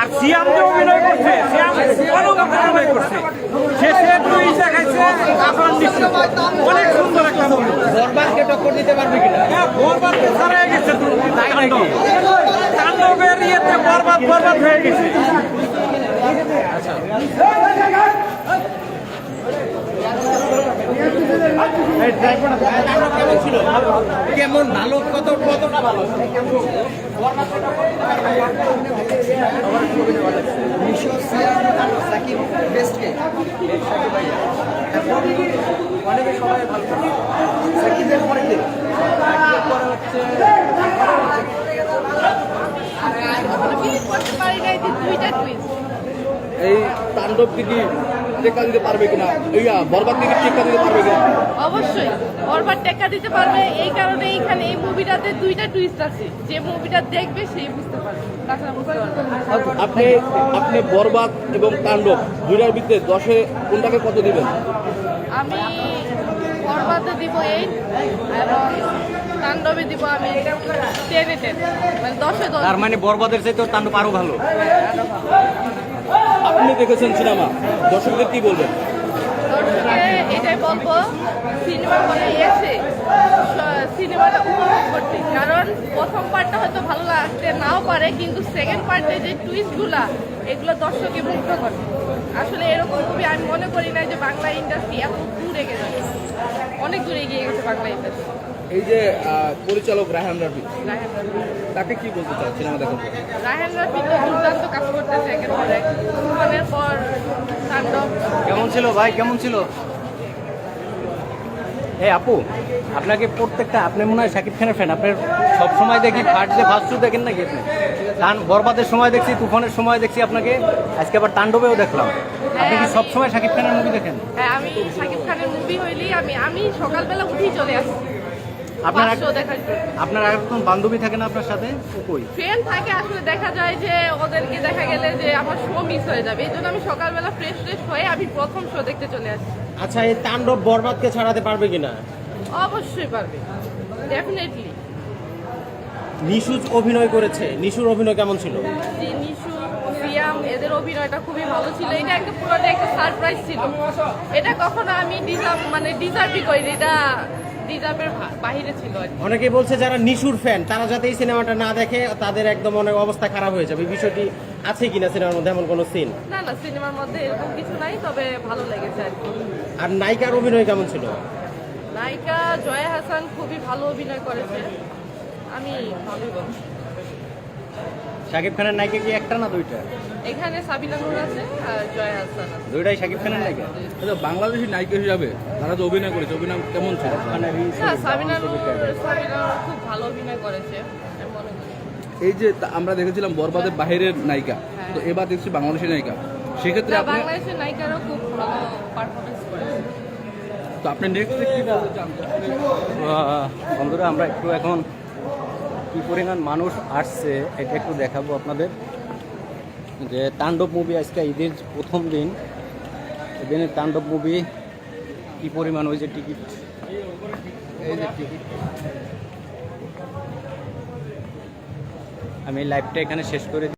আর সিয়াম যে অভিনয় করছে সিয়াম অভিনয় করছে। শেষে দুই দেখাইছে আফরান অনেক সুন্দর একটা মুভি বরবাদকে টক্কর দিতে পারবে কিনা? হ্যাঁ গেছে তাণ্ডবের ইয়েতে বরবাদ বরবাদ হয়ে গেছে। কেমন ছিল কেমন ভালো কত কতটা ভালো করতে পারি দুইটা এই তাণ্ডব কি টেক্কা দিতে পারবে কিনা? ইয়া বরবাদ থেকে টেক্কা দিতে পারবে কিনা? অবশ্যই বরবার টেক্কা দিতে পারবে। এই কারণে এইখানে এই মুভিটাতে দুইটা টুইস্ট আছে। যে মুভিটা দেখবে সেই বুঝতে পারবে। না। আপনি আপনি বরবাদ এবং তাণ্ডব দুইটার ভিতরে দশে কোনটাকে কত দিবেন? আমি বরবাদে দিব এইট এবং তাণ্ডবে দিব আমি টেনে টেন। মানে দশে দশ। তার মানে বরবাদের চাইতে তাণ্ডব আরও ভালো। আপনি দেখেছেন সিনেমা। দর্শকদের কি বলবেন? এটাই বলব, সিনেমা হলে এসে সিনেমাটা উপভোগ করতে। কারণ প্রথম পার্টটা হয়তো ভালো লাগতে নাও পারে, কিন্তু সেকেন্ড পার্টে যে টুইস্টগুলা এগুলো দর্শকে মুগ্ধ করে। আসলে এরকম মুভি আমি মনে করি না যে বাংলা ইন্ডাস্ট্রি এত দূর যাবে অনেক দূরে এগিয়ে গেছে বাংলা ইন্ডাস্ট্রি এই যে পরিচালক রায়হান রাফি তাকে কি বলতে চান সিনেমা দেখার পর রায়হান রাফি তো দুর্দান্ত কাজ করতেছে একের পর এক তুফানের পর তাণ্ডব। কেমন ছিল ভাই? কেমন ছিল? এই আপু আপনাকে প্রত্যেকটা আপনি মনে হয় শাকিব খানের ফ্যান আপনার সব সময় দেখি ফার্স্ট যে ফার্স্ট শো দেখেন নাকি আপনি? তান বরবাদের সময় দেখছি তুফানের সময় দেখছি আপনাকে আজকে আবার তাণ্ডবেও দেখলাম। আপনি কি সব সময় শাকিব খানের মুভি দেখেন? হ্যাঁ আমি শাকিব খানের মুভি হইলেই আমি আমি সকালবেলা উঠেই চলে আসছি। আপনার আপনার আর কোন বান্ধবী থাকে না আপনার সাথে? কই? থাকে আসলে দেখা যায় যে ওদেরকে দেখা গেলে যে আমার শো মিস হয়ে যাবে। এই জন্য আমি সকালবেলা ফ্রেশ ফ্রেশ হয়ে আমি প্রথম শো দেখতে চলে আসি আচ্ছা এই তাণ্ডব বরবাদকে ছাড়াতে পারবে কিনা? অবশ্যই পারবে। ডেফিনেটলি নিশুজ অভিনয় করেছে। নিশুর অভিনয় কেমন ছিল? যে নিশু এদের অভিনয়টা খুবই ভালো ছিল। এটা একটা পুরোটা একটা সারপ্রাইজ ছিল। এটা কখনো আমি ডিজার্ভ মানে ডিজার্ভই করিনি এটা ডিজার্ভের বাইরে ছিল অনেকে বলছে যারা নিশুর ফ্যান তারা যাতে এই সিনেমাটা না দেখে তাদের একদম অনেক অবস্থা খারাপ হয়ে যাবে। বিষয়টি আছে কিনা সিনেমার মধ্যে এমন কোনো সিন না না সিনেমার মধ্যে এরকম কিছু নাই তবে ভালো লেগেছে আর কি। আর নায়িকার অভিনয় কেমন ছিল? নায়িকা জয়া হাসান খুবই ভালো অভিনয় করেছে। আমি ভালোই বলছি। শাকিব খানের নায়িকা কি একটা না দুইটা? এখানে সাবিনা নূর আছে আর জয়া হাসান আছে। দুইটাই শাকিব খানের নায়িকা? আচ্ছা বাংলাদেশি নায়িকা হিসাবে তারা যে অভিনয় করেছে অভিনয় কেমন ছিল? এই সাবিনা নূর সাবিনা খুব ভালো অভিনয় করেছে আমি মনে করি। এই যে আমরা দেখেছিলাম বরবাদের বাহিরের নায়িকা তো এবার দেখছি বাংলাদেশি নায়িকা। সেক্ষেত্রে বাংলাদেশের নায়িকারও খুব ভালো পারফরমেন্স করেছে। তো আপনি নেক্সট কি বলতে চান? বন্ধুরা আমরা একটু এখন কি পরিমাণ মানুষ আসছে, এটা একটু দেখাবো আপনাদের। যে তাণ্ডব মুভি আজকে ঈদের প্রথম দিন এদিনের তাণ্ডব মুভি কি পরিমাণ ওই যে টিকিট এই যে টিকিট আমি লাইভটা এখানে শেষ করে